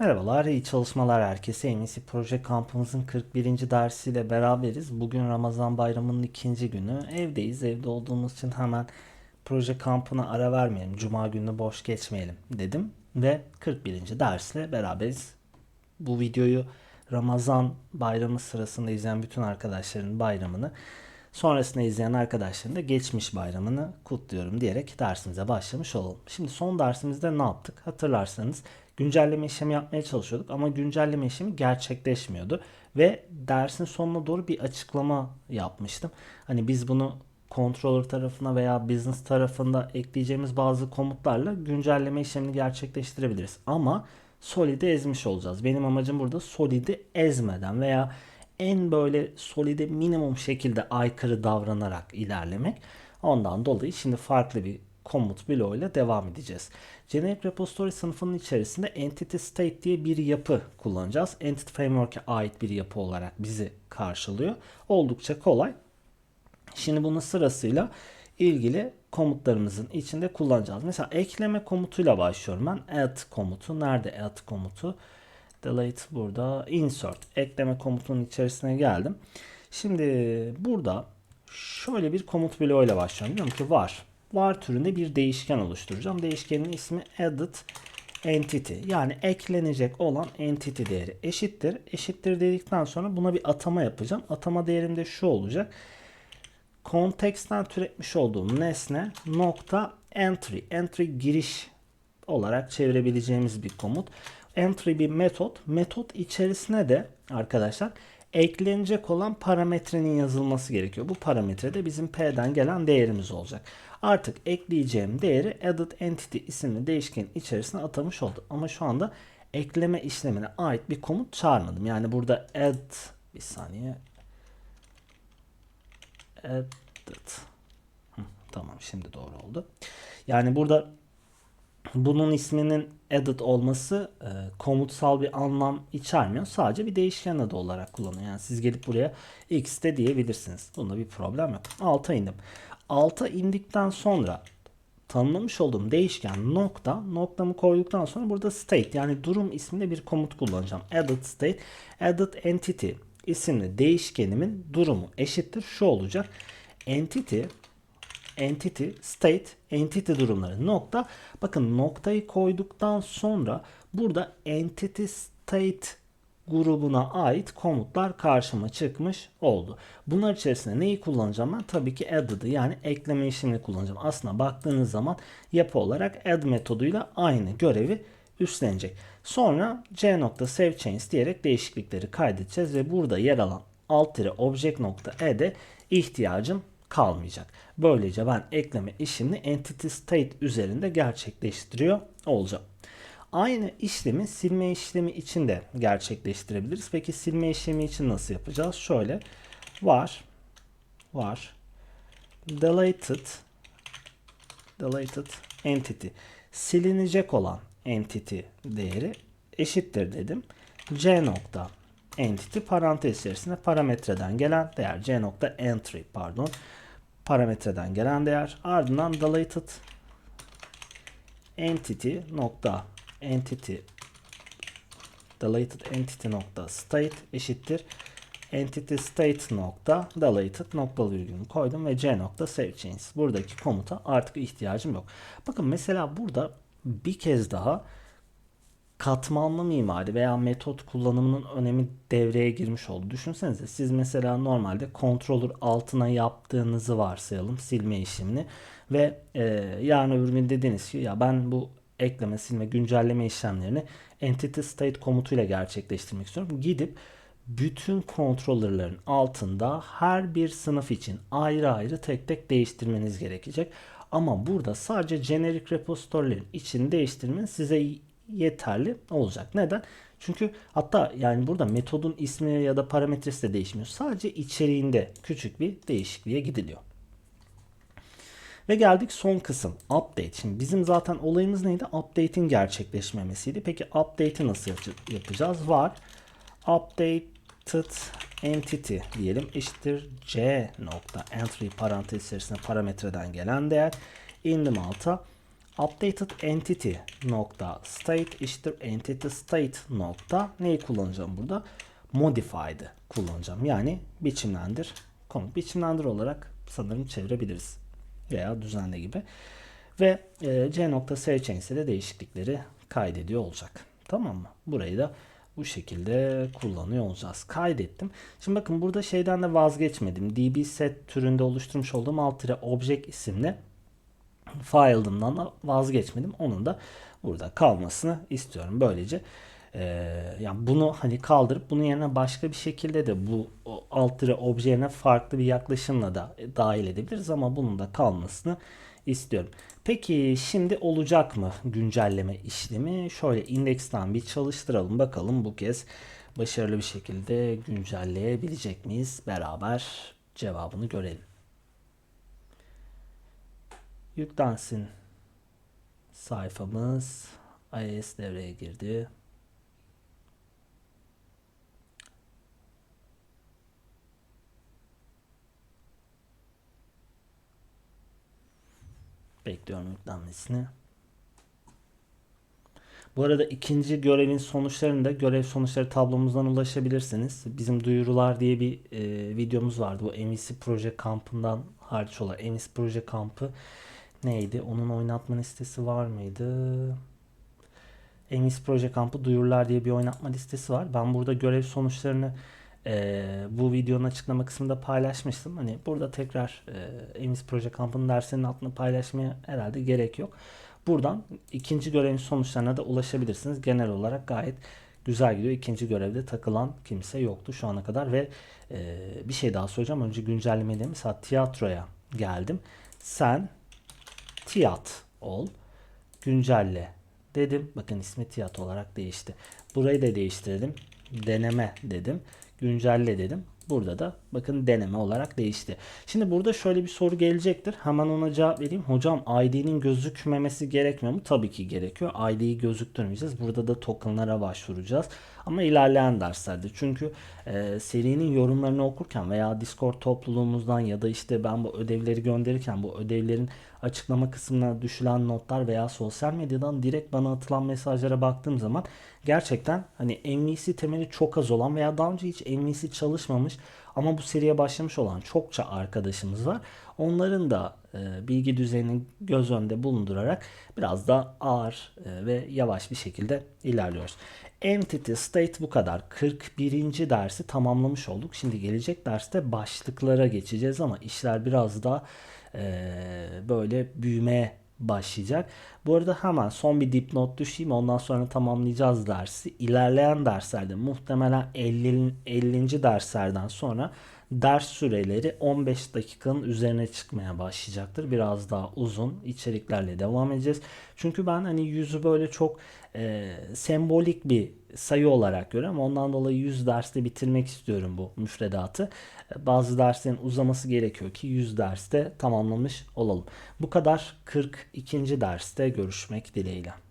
Merhabalar, iyi çalışmalar herkese. MSC Proje Kampımızın 41. dersiyle beraberiz. Bugün Ramazan bayramının ikinci günü. Evdeyiz. Evde olduğumuz için hemen proje kampına ara vermeyelim. Cuma günü boş geçmeyelim dedim. Ve 41. dersle beraberiz. Bu videoyu Ramazan bayramı sırasında izleyen bütün arkadaşların bayramını, sonrasında izleyen arkadaşların da geçmiş bayramını kutluyorum diyerek dersimize başlamış olalım. Şimdi son dersimizde ne yaptık? Hatırlarsanız güncelleme işlemi yapmaya çalışıyorduk ama güncelleme işlemi gerçekleşmiyordu ve dersin sonuna doğru bir açıklama yapmıştım. Hani biz bunu controller tarafına veya business tarafında ekleyeceğimiz bazı komutlarla güncelleme işlemini gerçekleştirebiliriz. Ama Solid'i ezmiş olacağız. Benim amacım burada Solid'i ezmeden veya en böyle Solid'e minimum şekilde aykırı davranarak ilerlemek. Ondan dolayı şimdi farklı bir komut bloğuyla devam edeceğiz. Generic Repository sınıfının içerisinde Entity State diye bir yapı kullanacağız. Entity Framework'e ait bir yapı olarak bizi karşılıyor. Oldukça kolay. Şimdi bunu sırasıyla ilgili komutlarımızın içinde kullanacağız. Mesela ekleme komutuyla başlıyorum ben. Add komutu. Nerede add komutu? Delete burada. Insert. Ekleme komutunun içerisine geldim. Şimdi burada şöyle bir komut bloğuyla başlıyorum. Diyorum ki var. Var türünde bir değişken oluşturacağım. Değişkenin ismi added entity. Yani eklenecek olan entity değeri eşittir. Eşittir dedikten sonra buna bir atama yapacağım. Atama değerim de şu olacak konteksten türetmiş olduğum nesne nokta entry. Entry giriş olarak çevirebileceğimiz bir komut. Entry bir metot. Metot içerisine de arkadaşlar eklenecek olan parametrenin yazılması gerekiyor. Bu parametre de bizim P'den gelen değerimiz olacak. Artık ekleyeceğim değeri added entity isimli değişkenin içerisine atamış oldum. Ama şu anda ekleme işlemine ait bir komut çağırmadım. Yani burada add bir saniye added. Hı, tamam şimdi doğru oldu. Yani burada bunun isminin added olması e, komutsal bir anlam içermiyor. Sadece bir değişken adı olarak kullanıyor. Yani siz gelip buraya x de diyebilirsiniz. Bunda bir problem yok. Alta indim. Alta indikten sonra tanımlamış olduğum değişken nokta noktamı koyduktan sonra burada state yani durum isminde bir komut kullanacağım. Added state added entity isimli değişkenimin durumu eşittir şu olacak. Entity entity state entity durumları nokta bakın noktayı koyduktan sonra burada entity state grubuna ait komutlar karşıma çıkmış oldu. Bunlar içerisinde neyi kullanacağım ben? Tabii ki added'ı yani ekleme işlemini kullanacağım. Aslında baktığınız zaman yapı olarak add metoduyla aynı görevi üstlenecek. Sonra c.saveChange diyerek değişiklikleri kaydedeceğiz ve burada yer alan alt object.e'de ihtiyacım kalmayacak. Böylece ben ekleme işini entity state üzerinde gerçekleştiriyor olacağım. Aynı işlemi silme işlemi için de gerçekleştirebiliriz. Peki silme işlemi için nasıl yapacağız? Şöyle var var deleted deleted entity silinecek olan entity değeri eşittir dedim. C nokta entity parantez içerisinde parametreden gelen değer C nokta entry pardon parametreden gelen değer ardından deleted entity nokta entity deleted entity nokta state eşittir entity state nokta deleted noktalı virgülünü koydum ve c nokta save change. Buradaki komuta artık ihtiyacım yok. Bakın mesela burada bir kez daha katmanlı mimari veya metot kullanımının önemi devreye girmiş oldu. Düşünsenize siz mesela normalde controller altına yaptığınızı varsayalım silme işlemini ve e, yarın öbür gün dediniz ki ya ben bu ekleme, silme, güncelleme işlemlerini entity state komutuyla gerçekleştirmek istiyorum. Gidip bütün kontrolörlerin altında her bir sınıf için ayrı ayrı tek tek değiştirmeniz gerekecek. Ama burada sadece generic repository'lerin içini değiştirmeniz size yeterli olacak. Neden? Çünkü hatta yani burada metodun ismi ya da parametresi de değişmiyor. Sadece içeriğinde küçük bir değişikliğe gidiliyor. Ve geldik son kısım update. Şimdi bizim zaten olayımız neydi? Update'in gerçekleşmemesiydi. Peki update'i nasıl yapacağız? Var updated entity diyelim eşittir c nokta entry parantez içerisinde parametreden gelen değer indim alta updated entity nokta state eşittir entity state nokta neyi kullanacağım burada? Modified'ı kullanacağım. Yani biçimlendir. Komut biçimlendir olarak sanırım çevirebiliriz. Veya düzenle gibi. Ve e, c nokta seçeneği de değişiklikleri kaydediyor olacak. Tamam mı? Burayı da bu şekilde kullanıyor olacağız. Kaydettim. Şimdi bakın burada şeyden de vazgeçmedim. db set türünde oluşturmuş olduğum alt object isimli file'ımdan da vazgeçmedim. Onun da burada kalmasını istiyorum. Böylece e, yani bunu hani kaldırıp bunun yerine başka bir şekilde de bu alt obje yerine farklı bir yaklaşımla da dahil edebiliriz ama bunun da kalmasını istiyorum. Peki şimdi olacak mı güncelleme işlemi? Şöyle indeksten bir çalıştıralım bakalım bu kez başarılı bir şekilde güncelleyebilecek miyiz? Beraber cevabını görelim. Yüklensin sayfamız. iOS devreye girdi. Bekliyorum yüklenmesini. Bu arada ikinci görevin sonuçlarını da görev sonuçları tablomuzdan ulaşabilirsiniz. Bizim duyurular diye bir e, videomuz vardı. Bu MVC proje kampından hariç olan MVC proje kampı neydi? Onun oynatma listesi var mıydı? MVC proje kampı duyurular diye bir oynatma listesi var. Ben burada görev sonuçlarını e, bu videonun açıklama kısmında paylaşmıştım. Hani burada tekrar e, Emis Proje Kampı'nın dersinin altını paylaşmaya herhalde gerek yok. Buradan ikinci görevin sonuçlarına da ulaşabilirsiniz. Genel olarak gayet güzel gidiyor. İkinci görevde takılan kimse yoktu şu ana kadar ve e, bir şey daha soracağım. Önce güncellemeyle mesela tiyatroya geldim. Sen tiyat ol. Güncelle dedim. Bakın ismi tiyat olarak değişti. Burayı da değiştirdim. Deneme dedim güncelle dedim. Burada da bakın deneme olarak değişti. Şimdi burada şöyle bir soru gelecektir. Hemen ona cevap vereyim. Hocam ID'nin gözükmemesi gerekmiyor mu? Tabii ki gerekiyor. ID'yi gözüktürmeyeceğiz. Burada da tokenlara başvuracağız. Ama ilerleyen derslerde. Çünkü e, serinin yorumlarını okurken veya Discord topluluğumuzdan ya da işte ben bu ödevleri gönderirken bu ödevlerin açıklama kısmına düşülen notlar veya sosyal medyadan direkt bana atılan mesajlara baktığım zaman gerçekten hani MVC temeli çok az olan veya daha önce hiç MVC çalışmamış ama bu seriye başlamış olan çokça arkadaşımız var. Onların da e, bilgi düzeyini göz önünde bulundurarak biraz daha ağır e, ve yavaş bir şekilde ilerliyoruz. Entity State bu kadar. 41. dersi tamamlamış olduk. Şimdi gelecek derste başlıklara geçeceğiz ama işler biraz daha e, böyle büyümeye başlayacak. Bu arada hemen son bir dipnot düşeyim ondan sonra tamamlayacağız dersi. İlerleyen derslerde muhtemelen 50. 50. derslerden sonra ders süreleri 15 dakikanın üzerine çıkmaya başlayacaktır. Biraz daha uzun içeriklerle devam edeceğiz. Çünkü ben hani yüzü böyle çok e, sembolik bir sayı olarak görüyorum. Ondan dolayı 100 derste bitirmek istiyorum bu müfredatı. Bazı derslerin uzaması gerekiyor ki 100 derste tamamlamış olalım. Bu kadar 42. derste görüşmek dileğiyle.